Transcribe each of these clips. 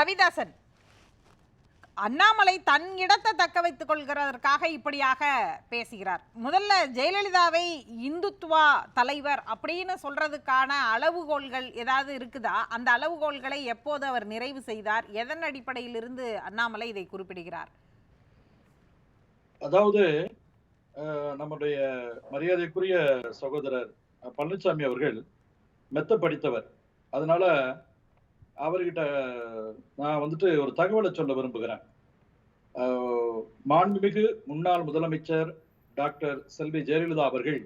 கவிதாசன். அண்ணாமலை தன் இடத்தை தக்க வைத்துக் கொள்கிறதற்காக இப்படியாக பேசுகிறார். முதல்ல ஜெயலலிதாவை இந்துத்துவா தலைவர் அப்படின்னு சொல்றதுக்கான அளவுகோல்கள் ஏதாவது இருக்குதா? அந்த அளவுகோல்களை எப்போது அவர் நிறைவு செய்தார்? எதன் அடிப்படையில் இருந்து அண்ணாமலை இதை குறிப்பிடுகிறார்? அதாவது நம்முடைய மரியாதைக்குரிய சகோதரர் பழனிசாமி அவர்கள் மெத்த படித்தவர். அதனால அவர்கிட்ட நான் வந்துட்டு ஒரு தகவலை சொல்ல விரும்புகிறேன். மாண்புமிகு முன்னாள் முதலமைச்சர் டாக்டர் செல்வி ஜெயலலிதா அவர்கள்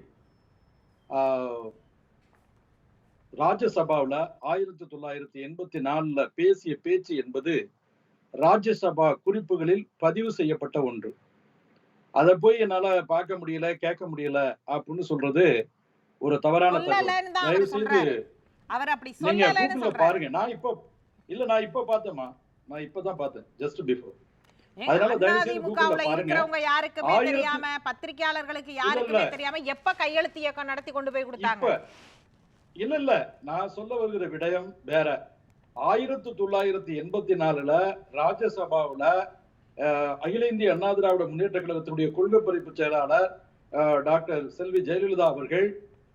ராஜ்யசபாவுல ஆயிரத்தி தொள்ளாயிரத்தி எண்பத்தி நாலுல பேசிய பேச்சு என்பது ராஜ்யசபா குறிப்புகளில் பதிவு செய்யப்பட்ட ஒன்று. அதை போய் என்னால பார்க்க முடியல கேட்க முடியல அப்படின்னு சொல்றது ஒரு தவறான தகவல். தயவு செய்து அவர் அப்படி சொல்லலன்னு பாருங்க. நான் இப்போ இல்ல நான் இப்ப பார்த்தேம்மா. நான் இப்பதான் பார்த்தேன். ஜஸ்ட் பிஃபோர் யாருக்குமே தெரியாம பத்திரிகையாளர்களுக்கு யாருக்குமே. தெரியாம எப்ப கையெழுத்து இயக்கம் நடத்தி கொண்டு போய் கொடுத்தாங்க? இல்ல இல்ல. நான் சொல்ல வருகிற விடயம் வேற. ஆயிரத்தி தொள்ளாயிரத்தி எண்பத்தி நாலுல ராஜ்யசபாவுல அகில இந்திய அண்ணா திராவிட முன்னேற்ற கழகத்தினுடைய கொள்கை பறிப்பு செயலாளர் டாக்டர் செல்வி ஜெயலலிதா அவர்கள்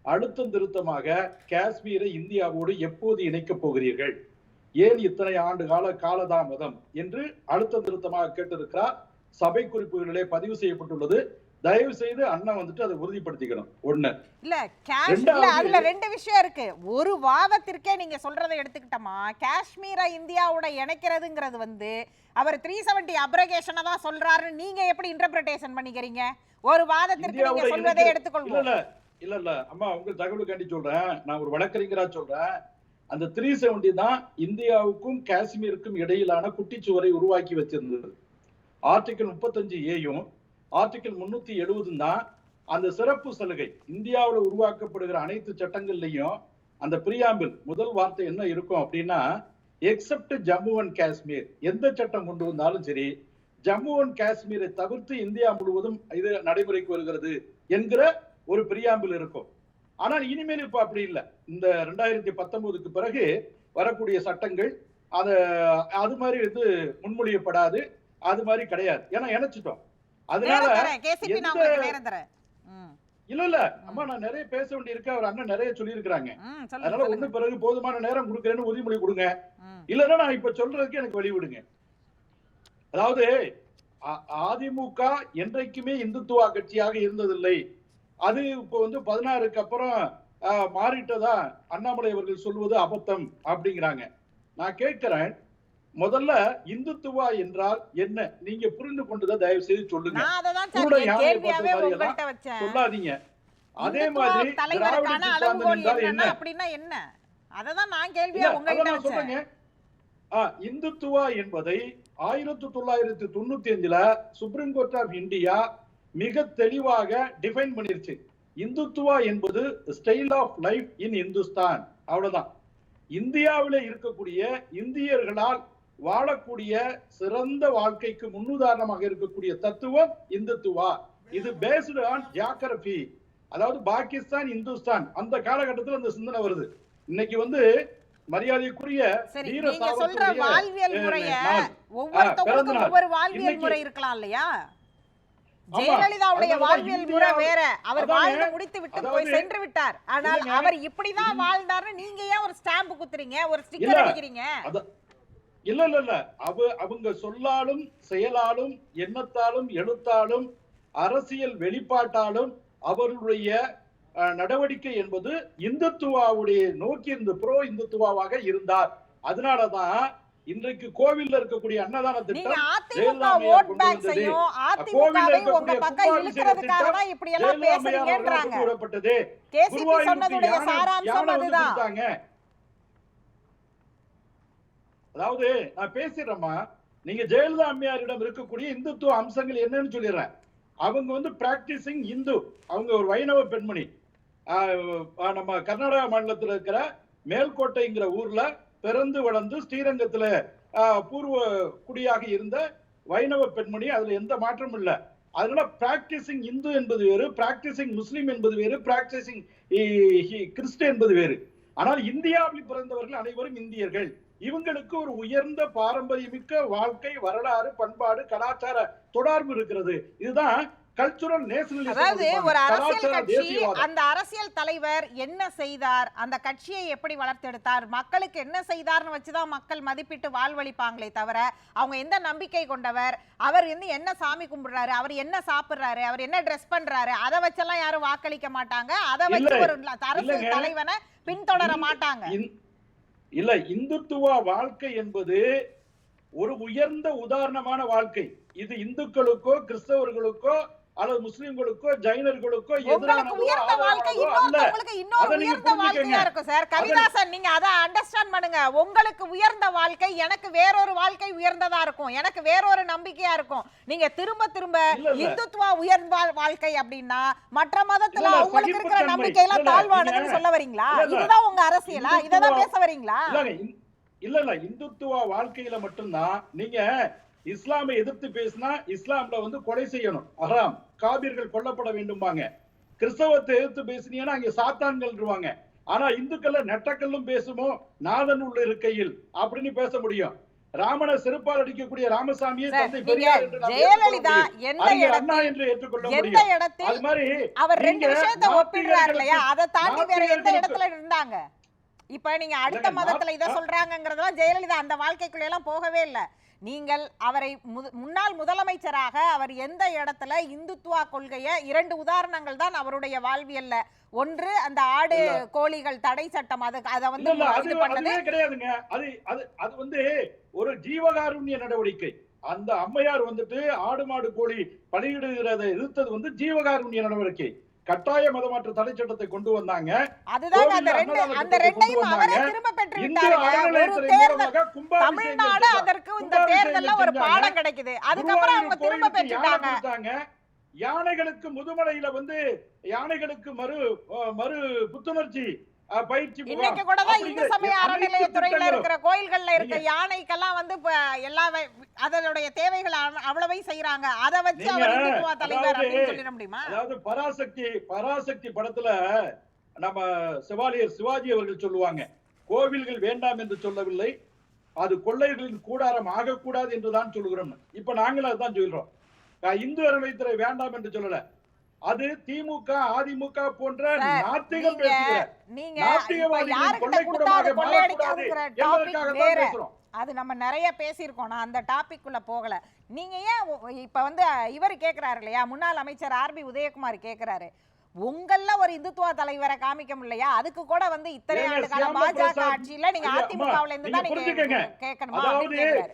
அழுத்தம் திருத்தமாக காஷ்மீரை இந்தியாவோடு எப்போது இணைக்கப் போகிறீர்கள்? ஏன் இத்தனை ஆண்டு கால காலதாமதம்? என்று அழுத்தம் திருத்தமாக கேட்டிருக்கிறார். சபை குறிப்புகளிலே பதிவு செய்யப்பட்டுள்ளது. தயவு செய்து அண்ணன் வந்துட்டு அதை உறுதிப்படுத்திக்கணும். ஒண்ணு. இல்ல கேஷ் இல்ல ரெண்டாவது- அதுல ரெண்டு விஷயம் இருக்கு. ஒரு வாதத்திற்கே நீங்க சொல்றதை எடுத்துக்கிட்டோமா? காஷ்மீரை இந்தியாவோட இணைக்கிறதுங்கிறது வந்து அவர் த்ரீ செவன்டி அப்ரகேஷனை தான் சொல்றாருன்னு நீங்க எப்படி இன்டர்பிரேஷன் பண்ணிக்கிறீங்க? ஒரு வாதத்திற்கு நீங்க சொல்வதை எடுத்துக்கொள்வோம். இல்ல இல்ல. அம்மா உங்க தகவலுக்காண்டி சொல்றேன். நான் ஒரு வழக்கறிஞரா சொல்றேன். அந்த த்ரீ செவன்டி தான் இந்தியாவுக்கும் காஷ்மீருக்கும் இடையிலான குட்டிச்சுவரை உருவாக்கி வச்சிருந்தது. ஆர்டிகல் முப்பத்தஞ்சு ஏயும் ஆர்டிகல் முன்னூத்தி எழுபதும் தான் அந்த சிறப்பு சலுகை. இந்தியாவில் உருவாக்கப்படுகிற அனைத்து சட்டங்கள்லையும் அந்த பிரியாம்பில் முதல் வார்த்தை என்ன இருக்கும் அப்படின்னா எக்ஸப்ட் ஜம்மு அண்ட் காஷ்மீர் எந்த சட்டம் கொண்டு வந்தாலும் சரி ஜம்மு அண்ட் காஷ்மீரை தவிர்த்து இந்தியா முழுவதும் இது நடைமுறைக்கு வருகிறது என்கிற ஒரு பிரியாம்பிள் இருக்கும் ஆனால் இனிமேல் இப்ப அப்படி இல்லை இந்த ரெண்டாயிரத்தி பத்தொன்பதுக்கு பிறகு வரக்கூடிய சட்டங்கள் அத அது மாதிரி வந்து முன்மொழியப்படாது அது மாதிரி கிடையாது ஏன்னா இணைச்சிட்டோம் அதனால இல்ல இல்ல அம்மா நான் நிறைய பேச வேண்டியிருக்கு அவர் அண்ணன் நிறைய சொல்லியிருக்கிறாங்க அதனால ஒண்ணு பிறகு போதுமான நேரம் கொடுக்குறேன்னு உறுதிமொழி கொடுங்க. இல்லைன்னா நான் இப்ப சொல்றதுக்கு எனக்கு வழி விடுங்க அதாவது அதிமுக என்றைக்குமே இந்துத்துவா கட்சியாக இருந்ததில்லை அது இப்போ வந்து பதினாறுக்கு அப்புறம் மாறிட்டதா அண்ணாமலை அவர்கள் சொல்வது அபத்தம் அப்படிங்கிறாங்க. நான் கேட்கிறேன் முதல்ல இந்துத்துவா என்றால் என்ன? நீங்க புரிந்து கொண்டதை தயவு செய்து சொல்லுங்க சொல்லாதீங்க. அதே மாதிரி அப்படின்னா என்ன? அததான் நான் கேள்வியா உங்ககிட்ட சொல்றேங்க. இந்துத்துவா என்பதை ஆயிரத்தி தொள்ளாயிரத்தி தொண்ணூத்தி அஞ்சுல சுப்ரீம் கோர்ட் ஆஃப் இந்தியா மிக தெளிவாக டிஃபைன் பண்ணிருச்சு. இந்துத்துவா என்பது style of life in Hindustan அவ்வளவுதான். இந்தியாவில இருக்கக்கூடிய இந்தியர்களால் வாழக்கூடிய சிறந்த வாழ்க்கைக்கு முன்னுதாரணமாக இருக்கக்கூடிய தத்துவம் இந்துத்துவா. இது பேஸ்டு ஆன் ஜியாகிரபி அதாவது பாகிஸ்தான் இந்துஸ்தான். அந்த காலகட்டத்தில் அந்த சிந்தனை வருது. இன்னைக்கு வந்து மரியாதைக்குரிய வீர வாழ்வியல் முறைய ஒவ்வொருத்தவங்களுக்கும் நாள். ஒவ்வொரு வாழ்வியல் முறை இருக்கலாம் இல்லையா. ஜெயலலிதாவுடைய வாழ்வியல் முறை வேற. அவர் வாழ்ந்து முடித்து விட்டு போய் சென்று விட்டார் ஆனால். அவர் இப்படிதான் வாழ்ந்தாருன்னு நீங்க ஏன் ஒரு ஸ்டாம்ப் குத்துறீங்க? ஒரு. ஸ்டிக்கர் அடிக்கிறீங்க? இல்ல இல்ல இல்ல. அவ அவங்க சொல்லாலும் செயலாலும் எண்ணத்தாலும் எழுத்தாலும் அரசியல் வெளிப்பாட்டாலும் அவர்களுடைய அஹ், நடவடிக்கை என்பது இந்துத்துவாவுடைய நோக்கி இந்த ப்ரோ இந்துத்துவாவாக இருந்தார். அதனாலதான் இன்றைக்கு கோவில்ல இருக்கக்கூடிய அன்னதான திட்டம் அதிமுக ஓட் பேங்க்ஸையும் அதிமுகவை உங்க பக்கம் இழுக்கிறதுக்காக தான் இப்படி எல்லாம் பேசுறீங்கன்றாங்க. கேசிபி சொன்னதுடைய சாராம்சம் அதுதான். அதாவது நான் பேசிடுறேம்மா. நீங்க ஜெயலலிதா அம்மையாரிடம் இருக்கக்கூடிய இந்துத்துவ அம்சங்கள் என்னன்னு சொல்லிடுறேன். அவங்க வந்து பிராக்டிசிங் இந்து. அவங்க ஒரு வைணவ பெண்மணி. நம்ம கர்நாடகா மாநிலத்தில் இருக்கிற மேல்கோட்டைங்கிற ஊர்ல பிறந்து வளர்ந்து ஸ்ரீரங்கத்துல ஆஹ் பூர்வ குடியாக இருந்த வைணவ பெண்மணி அதுல எந்த மாற்றமும் இல்லை. அதனால பிராக்டிசிங் இந்து என்பது வேறு பிராக்டிசிங் முஸ்லீம் என்பது வேறு பிராக்டிசிங் கிறிஸ்து என்பது வேறு. ஆனால் இந்தியாவில் பிறந்தவர்கள் அனைவரும் இந்தியர்கள். இவங்களுக்கு ஒரு உயர்ந்த பாரம்பரியமிக்க வாழ்க்கை வரலாறு பண்பாடு கலாச்சார தொடர்பு இருக்கிறது. இதுதான் அதாவது ஒரு அரசியல் கட்சி அந்த அரசியல் தலைவர் என்ன செய்தார்? அந்த கட்சியை எப்படி வளர்த்தெடுத்தார்? மக்களுக்கு என்ன செய்தார்னு வச்சுதான் மக்கள் மதிப்பிட்டு வாழ்வழிப்பாங்களே தவிர அவங்க எந்த நம்பிக்கை கொண்டவர்? அவர் வந்து என்ன சாமி கும்பிடுறாரு? அவர் என்ன சாப்பிடுறாரு? அவர் என்ன ட்ரெஸ் பண்றாரு? அதை வச்செல்லாம் யாரும் வாக்களிக்க மாட்டாங்க. அதை வச்சு ஒரு அரசியல். தலைவனை பின்தொடர மாட்டாங்க. இல்ல இந்துத்துவ வாழ்க்கை என்பது ஒரு உயர்ந்த உதாரணமான வாழ்க்கை. இது இந்துக்களுக்கோ கிறிஸ்தவர்களுக்கோ அல்லது முஸ்லிம்களுக்கோ ஜைனர்களுக்கோ உயர்ந்த வாழ்க்கை இன்னொருத்தவங்களுக்கு இன்னொரு உயர்ந்த வாழ்க்கையா. இருக்கும் சார் கவிதாசன் நீங்க அதை அண்டர்ஸ்டாண்ட் பண்ணுங்க. உங்களுக்கு உயர்ந்த வாழ்க்கை எனக்கு வேறொரு வாழ்க்கை உயர்ந்ததா இருக்கும். எனக்கு வேறொரு நம்பிக்கையா இருக்கும். நீங்க திரும்ப திரும்ப. இந்துத்துவா உயர்ந்த வாழ்- வாழ்க்கை அப்படின்னா மற்ற மதத்துல அவங்களுக்கு இருக்கிற. நம்பிக்கை எல்லாம் தாழ்வானதுன்னு சொல்ல வரீங்களா. இதுதான் உங்க அரசியலா? இததான் பேச வரீங்களா? இல்ல இல்ல. இந்துத்துவ வாழ்க்கையில மட்டும்தான் நீங்க இஸ்லாமை எதிர்த்து பேசினா இஸ்லாம்ல வந்து கொலை செய்யணும். ஹராம். காபிர்கள் கொல்லப்பட வேண்டும்பாங்க. கிறிஸ்தவத்தை எதிர்த்து பேசினீங்கன்னா அங்க சாத்தான்கள் ஆனா இந்துக்கள்ல நெட்டக்கல்லும் பேசுமோ? நாதன் உள்ள இருக்கையில். அப்படின்னு பேச முடியும். ராமனை செருப்பால் அடிக்கக்கூடிய ராமசாமியை தந்தை பெரியார் ஜெயலலிதா அண்ணா என்று ஏற்றுக்கொள்ள முடியும். அது மாதிரி அவர் ரெண்டு விஷயத்தை ஒப்பிடுறாரு இல்லையா? அதை தாண்டி வேற எந்த இடத்துல இருந்தாங்க? இப்ப நீங்க அடுத்த மதத்துல இத சொல்றாங்கங்கறதெல்லாம் ஜெயலலிதா அந்த வாழ்க்கைக்குள்ள எல்லாம் போகவே இல்ல. நீங்கள் அவரை முன்னாள் முதலமைச்சராக அவர் எந்த இடத்துல இந்துத்துவா கொள்கைய இரண்டு உதாரணங்கள் தான் அவருடைய வாழ்வியல்ல. ஒன்று அந்த ஆடு கோழிகள் தடை சட்டம் அது அதை வந்து இது பண்ணது. கிடையாதுங்க. அது அது அது வந்து ஒரு ஜீவகாருண்ய நடவடிக்கை. அந்த அம்மையார் வந்துட்டு ஆடு மாடு கோழி பலியிடுகிறதை எதிர்த்தது வந்து ஜீவகாருண்ய நடவடிக்கை. கட்டாய மதமாற்ற தடை சட்டத்தை கொண்டு வந்தாங்க. அதுதாங்க அந்த ரெண்டையும் அவரே. திரும்ப விட்டாருங்க ஒரு தேர்தல் தமிழ்நாடு. அதற்கு இந்த தேர்தல்ல ஒரு. பாடம் கிடைக்குது அதுக்கப்புறம் அவங்க திரும்ப பெற்றுட்டாங்க. யானைகளுக்கு முதுமலையில வந்து யானைகளுக்கு மறு மறு புத்துணர்ச்சி பயிற்சி. இன்னைக்கு கூட தான் இந்து சமய அறநிலையத்துறையில. இருக்கிற கோயில்கள்ல இருக்க யானைக்கெல்லாம் வந்து எல்லா அதனுடைய தேவைகள் அவ- அவ்வளவையும் செய்யறாங்க அதை வச்சு அவர் இந்துத்துவா தலைவர் சொல்லிட முடியுமா அதாவது பராசக்தி பராசக்தி படத்துல நம்ம சிவாலியர் சிவாஜி அவர்கள் சொல்லுவாங்க கோவில்கள் வேண்டாம் என்று சொல்லவில்லை. அது கொள்ளையர்களின் கூடாரம் ஆகக்கூடாது என்றுதான் சொல்லுகிறோம். இப்ப நாங்களும் அதுதான் சொல்றோம். அஹ் இந்து அறநிலையத்துறை வேண்டாம் என்று சொல்லல. அது திமுக அதிமுக போன்ற நாத்திகம் நீங்க- பேசுகிற நீங்க இப்ப நாத்திகவாதிகளின் யாருக்கிட்ட கொடுத்தா கொள்ளைக்கூடமாக அது நம்ம நிறைய பேசியிருக்கோம். நான் அந்த டாபிக் குள்ள போகல. நீங்க ஏன் இப்ப வந்து இவர் கேக்குறாரு இல்லையா? முன்னாள் அமைச்சர் ஆர்பி உதயகுமார் கேக்குறாரு. உங்கள ஒரு இந்துத்துவ தலைவரை காமிக்க முடியலையா? அதுக்கு கூட வந்து இத்தனை ஆண்டு கால சியாம பாஜக ஆட்சியில நீங்க அதிமுகவுல இருந்து தான் நீங்க. கேட்கணுமா.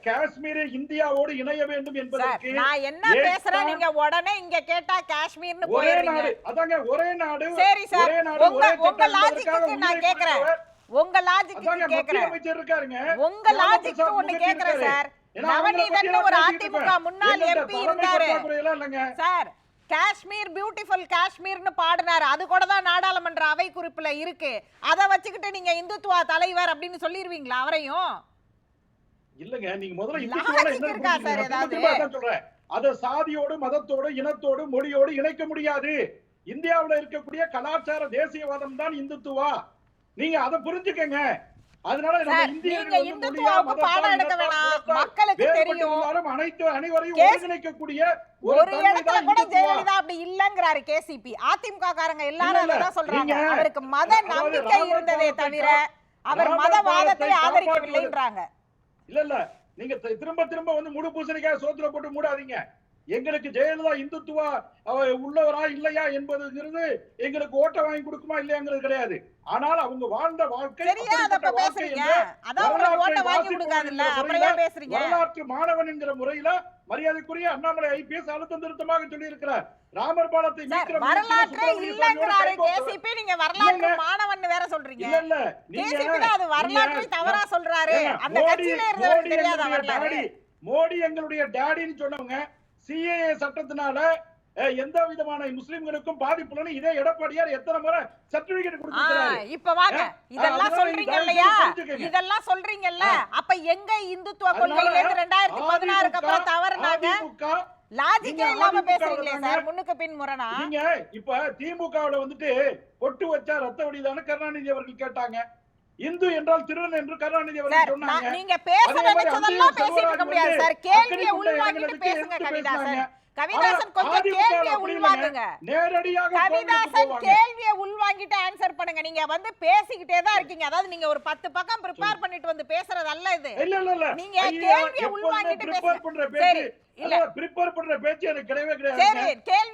காஷ்மீரை இந்தியாவோடு இணைய வேண்டும் என்பதற்கு நான் என்ன பேசுறேன் நீங்க உடனே இங்க கேட்டா காஷ்மீர்னு போயிடுறீங்க அதாங்க ஒரே நாடு சரி சார் உங்க உங்க லாஜிக்கு நான் கேக்குறேன் உங்க லாஜிக்கு கேக்குறேன் உங்க லாஜிக்கு ஒண்ணு கேக்குறேன். சார். நவநீதன் ஒரு அதிமுக முன்னாள். எம்பி இருந்தாரு. சார் காஷ்மீர் பியூட்டிஃபுல் காஷ்மீர்னு பாடினாரு. அது கூட தான் நாடாளுமன்ற அவை குறிப்புல இருக்கு. அத வச்சுக்கிட்டு நீங்க இந்துத்துவா தலைவர் அப்படின்னு சொல்லிருவீங்களா அவரையும்? இல்லங்க நீங்க முதல்ல சொல்றேன். அத சாதியோடு மதத்தோடு இனத்தோடு மொழியோடு இணைக்க முடியாது. இந்தியாவுல இருக்கக்கூடிய கலாச்சார தேசியவாதம் தான் இந்துத்துவா. நீங்க அதை புரிஞ்சுக்கங்க. பாடம் எடுக்க வேணாம். மக்களுக்கு தெரியும். ஒரு இடத்துல கூட. ஜெயலலிதா அப்படி இல்லங்கிறாரு கேசிபி. அதிமுக காரங்க எல்லாரும் சொல்றாங்க? அவருக்கு மத நம்பிக்கை இருந்ததே தவிர அவர் மதவாதத்தை ஆதரிக்கவில்லைன்றாங்க. இல்ல இல்ல. நீங்க திரும்ப திரும்ப வந்து முழு பூசணிக்காய் சோத்துல போட்டு மூடாதீங்க. எங்களுக்கு ஜெயலலிதா இந்துத்துவா உள்ளவரா இல்லையா என்பதுங்கிறது எங்களுக்கு ஓட்ட வாங்கி கொடுக்குமா இல்லையாங்கிறது கிடையாது. ஆனால் அவங்க வாழ்ந்த வாழ்க்கை வரலாற்றை மாணவன் என்கிற முறையில மரியாதைக்குரிய அண்ணாமலை ஐபிஎஸ் அழுத்தம் திருத்தமாக சொல்லி இருக்கிறார் ராமர் பாலத்தை வரலாற்றே இல்லங்கிறாரு கேசிபி நீங்க வரலாற்று. மாணவன் வேற சொல்றீங்க. இல்ல இல்ல. கேசிபி நீங்க அது வரலாற்றை தவறா சொல்றாரு. அந்த மோடி- கட்சியில தெரியாத வரலாறு? மோடி எங்களுடைய டாடின்னு சொன்னவங்க சிஏஏ சட்டத்தினால எந்த விதமான முஸ்லிம்களுக்கும் பாதிப்புலன்னு இதே எடப்பாடியார் எத்தனை முறை சர்டிபிகேட் ஆ, கொடுத்திருக்கிறாரு இப்ப வாங்க. இதெல்லாம் சொல்றீங்க இல்லையா. இதெல்லாம் சொல்றீங்கல்ல? அப்ப எங்க இந்துத்துவ கொள்கையில இருந்து ரெண்டாயிரத்தி பதினாறுக்கு அப்புறம் தவறுனாங்க? லாஜிக்கே இல்லாம பேசுறீங்களே. சார் முன்னுக்கு பின் முரணா? நீங்க இப்ப திமுகவுல வந்துட்டு பொட்டு வச்சா ரத்த வடிதான கருணாநிதி அவர்கள் கேட்டாங்க. இந்து என்றால் திருடன் என்று கருணாநிதி அவர்கள் சொன்னாங்க. நீங்க பேச நினைச்சதெல்லாம் பேசிட்டு இருக்க முடியாது. சார் கேள்வியை உள்வாங்கிட்டு பேசுங்க கவிதாசன். கவிதாசன் கொஞ்சம் கேள்வியை உள்வாங்குங்க. நேரடியாக கவிதாசன். கேள்வியை உள்வாங்கிட்டு ஆன்சர் பண்ணுங்க. நீங்க வந்து பேசிக்கிட்டே தான் இருக்கீங்க. அதாவது நீங்க ஒரு பத்து பக்கம் ப்ரிப்பேர் பண்ணிட்டு வந்து பேசுறது அல்ல இது. இல்ல இல்ல இல்ல. நீங்க கேள்வியை உள்வாங்கிட்டு பேசுங்க. சரி, இல்ல. prepare பண்ற பேச்சு எனக்கு கிடையவே சரி கிடையாது செய்து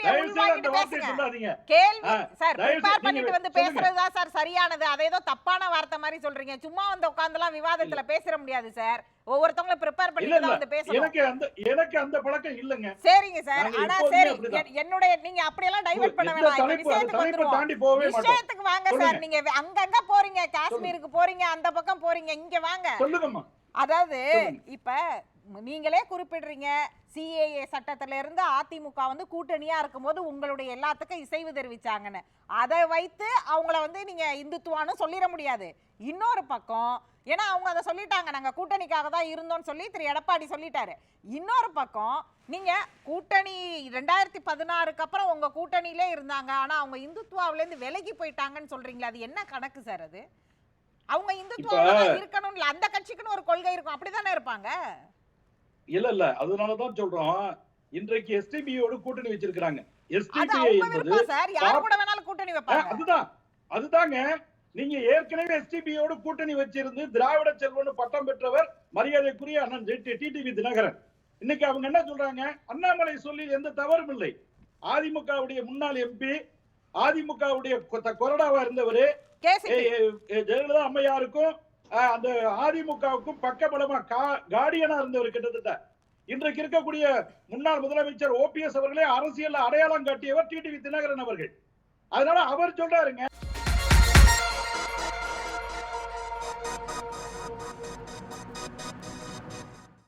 அந்த உள்வாங்கிட்டு பேசுங்க. கேள்வி சார் ப்ரிப்பேர் பண்ணிட்டு வந்து. பேசுறதா சார் சரியானது? அதை ஏதோ தப்பான வார்த்தை மாதிரி சொல்றீங்க. சும்மா வந்து உட்கார்ந்துலாம் விவாதத்துல பேசிட முடியாது சார். ஒவ்வொருத்தவங்க ப்ரிப்பேர் தான் வந்து பேசணும். எனக்கு அந்த எனக்கு அந்த பழக்கம் இல்லங்க. சரிங்க சார். ஆனா சரி என்னுடைய நீங்க அப்படியெல்லாம் டைவர்ட் பண்ண வேணாம். விஷயத்துக்கு வந்துருவோம். தாண்டி போகவே மாட்டோம். விஷயத்துக்கு வாங்க சார். நீங்க அங்கங்க போறீங்க. காஷ்மீருக்கு போறீங்க. அந்த பக்கம் போறீங்க. இங்க வாங்க. சொல்லுங்கம்மா. அதாவது. இப்ப நீங்களே குறிப்பிடுறீங்க சிஏஏ சட்டத்துல இருந்து அதிமுக வந்து கூட்டணியா இருக்கும்போது உங்களுடைய எல்லாத்துக்கும் இசைவு தெரிவிச்சாங்கன்னு. அதை வைத்து அவங்கள வந்து நீங்க இந்துத்துவான்னு சொல்லிட முடியாது. இன்னொரு பக்கம் ஏன்னா அவங்க அதை சொல்லிட்டாங்க நாங்க கூட்டணிக்காக தான் இருந்தோம்னு சொல்லி திரு. எடப்பாடி சொல்லிட்டாரு. இன்னொரு பக்கம் நீங்க கூட்டணி ரெண்டாயிரத்தி பதினாறுக்கு அப்புறம் உங்க கூட்டணியிலே இருந்தாங்க ஆனா அவங்க இந்துத்துவாவில இருந்து விலகி போயிட்டாங்கன்னு சொல்றீங்களா அது என்ன கணக்கு சார் அது? அவங்க இந்துத்துவாவில இருக்கணும்ல அந்த கட்சிக்குன்னு ஒரு கொள்கை இருக்கும் அப்படிதானே இருப்பாங்க? இல்ல இல்ல. அதனாலதான் சொல்றோம். இன்றைக்கு எஸ்டிபியோடு கூட்டணி என்பது அதுதான். அதுதாங்க. நீங்க ஏற்கனவே எஸ்டிபியோடு கூட்டணி வச்சிருந்து திராவிட செல்வன் பட்டம் பெற்றவர் மரியாதைக்குரிய அண்ணன் டிடிவி தினகரன். இன்னைக்கு அவங்க என்ன சொல்றாங்க? அண்ணாமலை சொல்லி எந்த தவறும் இல்லை. அதிமுகவுடைய முன்னாள் எம்பி அதிமுகவுடைய கொ- கொறடாவா இருந்தவரு. ஜெயலலிதா அம்மையாருக்கும் அந்த அதிமுகவுக்கும் பக்கபலமா கா- கார்டியனா இருந்தவர் கிட்டத்தட்ட. இன்றைக்கு இருக்கக்கூடிய முன்னாள் முதலமைச்சர் ஓபிஎஸ் அவர்களே அரசியல் அடையாளம் காட்டியவர் டிடிவி தினகரன் அவர்கள். அதனால அவர் சொல்றாருங்க